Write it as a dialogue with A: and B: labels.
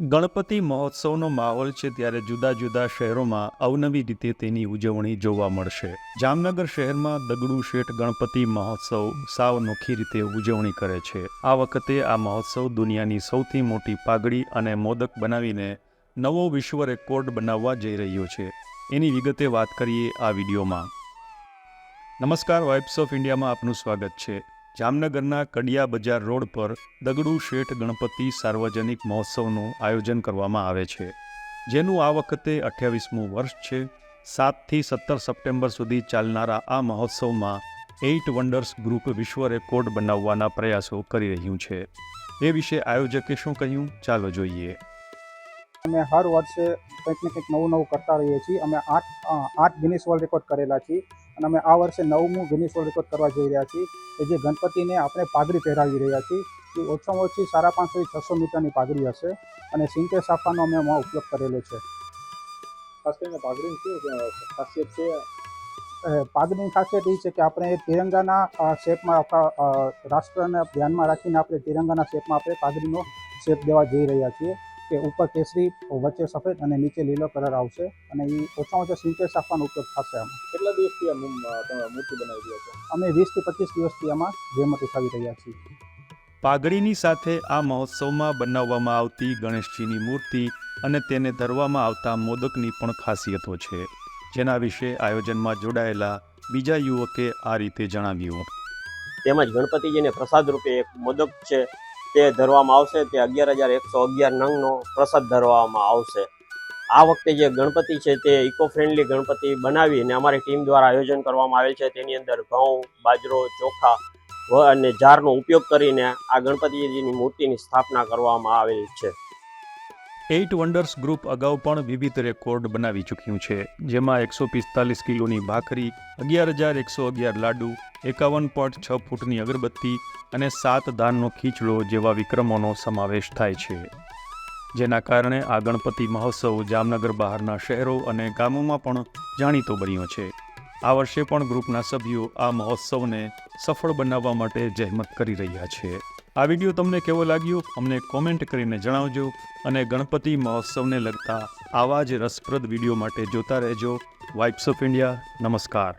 A: ગણપતિ મહોત્સવનો માહોલ છે ત્યારે જુદા જુદા શહેરોમાં અવનવી રીતે તેની ઉજવણી જોવા મળશે. જામનગર શહેરમાં દગડુ શેઠ ગણપતિ મહોત્સવ સાવ નોખી રીતે ઉજવણી કરે છે. આ વખતે આ મહોત્સવ દુનિયાની સૌથી મોટી પાઘડી અને મોદક બનાવીને નવો વિશ્વ રેકોર્ડ બનાવવા જઈ રહ્યો છે. એની વિગતે વાત કરીએ આ વિડીયોમાં. નમસ્કાર, વાઇબ્સ ઓફ ઇન્ડિયામાં આપનું સ્વાગત છે. જામનગરના કડિયા બજાર રોડ પર દગડુ શેઠ ગણપતિ સાર્વજનિક મહોત્સવનું આયોજન કરવામાં આવે છે. જેનું આ વખતે અઠ્યાવીસમું વર્ષ છે. સાતથી સત્તર સપ્ટેમ્બર સુધી ચાલનારા આ મહોત્સવમાં એઇટ વન્ડર્સ ગ્રુપ વિશ્વ રેકોર્ડ બનાવવાના પ્રયાસો કરી રહ્યું છે. એ વિશે આયોજકે શું કહ્યું? ચાલો જોઈએ.
B: અમે હર વર્ષે કંઈક ને કંઈક નવું નવું કરતા રહીએ છીએ. અમે આઠ આઠ ગિનિસ વર્લ્ડ રેકોર્ડ કરેલા છીએ. અને અમે આ વર્ષે નવમું ગિનિસ વર્લ્ડ રેકોર્ડ કરવા જઈ રહ્યા છીએ કે જે ગણપતિને આપણે પાઘડી પહેરાવી રહ્યા છીએ. એ ઓછામાં ઓછી સાડા પાંચસોથી છસો મીટરની પાઘડી હશે અને સિંકે સાફાનો અમે એમાં ઉપયોગ કરેલો છે.
C: ખાસ કરીને પાઘડીની શું ખાસિયત છે?
B: પાઘડીની ખાસિયત એ છે કે આપણે તિરંગાના શેપમાં આપણા રાષ્ટ્રને ધ્યાનમાં રાખીને આપણે તિરંગાના શેપમાં આપણે પાઘડીનો શેપ દેવા જઈ રહ્યા છીએ. કે ઉપર કેસરી વચ્ચે સફેદ અને નીચે લીલો કલર આવશે અને એ ઓછામાં ઓછા સિંકે સાફાનો ઉપયોગ થશે આમાં.
C: કેટલા દિવસથી આ તમે મૂર્તિ બનાવી રહ્યા છો?
B: અમે વીસથી પચીસ દિવસથી આમાં જહેમત ઉઠાવી રહ્યા છીએ.
A: પાઘડીની સાથે આ મહોત્સવમાં બનાવવામાં આવતી ગણેશજીની મૂર્તિ અને તેને ધરવામાં આવતા મોદકની પણ ખાસિયતો છે. જેના વિશે આયોજનમાં જોડાયેલા બીજા યુવકે આ રીતે જણાવ્યું.
D: તેમજ ગણપતિજીને પ્રસાદ રૂપે એક મોદક છે. તે ધરવામાં આવશે. તે અગિયાર હજાર એકસો અગિયાર નંગનો પ્રસાદ ધરવામાં આવશે. આ વખતે જે ગણપતિ છે તે ઇકો ફ્રેન્ડલી ગણપતિ બનાવી અને અમારી ટીમ દ્વારા આયોજન કરવામાં આવેલ છે. તેની અંદર ઘઉં, બાજરો, ચોખા અને જારનો ઉપયોગ કરીને આ ગણપતિજીની મૂર્તિની સ્થાપના કરવામાં આવેલ છે.
A: એઇટ વન્ડર્સ ગ્રુપ અગાઉ પણ વિવિધ રેકોર્ડ બનાવી ચૂક્યું છે, જેમાં એકસો પિસ્તાલીસ કિલોની ભાખરી, અગિયાર હજાર એકસો અગિયાર લાડુ, એકાવન પોઈન્ટ છ ફૂટની અગરબત્તી અને સાત દાનનો ખીચડો જેવા વિક્રમોનો સમાવેશ થાય છે. જેના કારણે આ ગણપતિ મહોત્સવ જામનગર બહારના શહેરો અને ગામોમાં પણ જાણીતો બન્યો છે. આ વર્ષે પણ ગ્રુપના સભ્યો આ મહોત્સવને સફળ બનાવવા માટે જહેમત કરી રહ્યા છે. આ વીડિયો તમને કેવો લાગ્યો, અમને કોમેન્ટ કરીને જણાવજો અને ગણપતિ મહોત્સવને લગતા આવા જ રસપ્રદ વીડિયો માટે જોતા રહેજો. વાઇબ્સ ઓફ ઇન્ડિયા નમસ્કાર.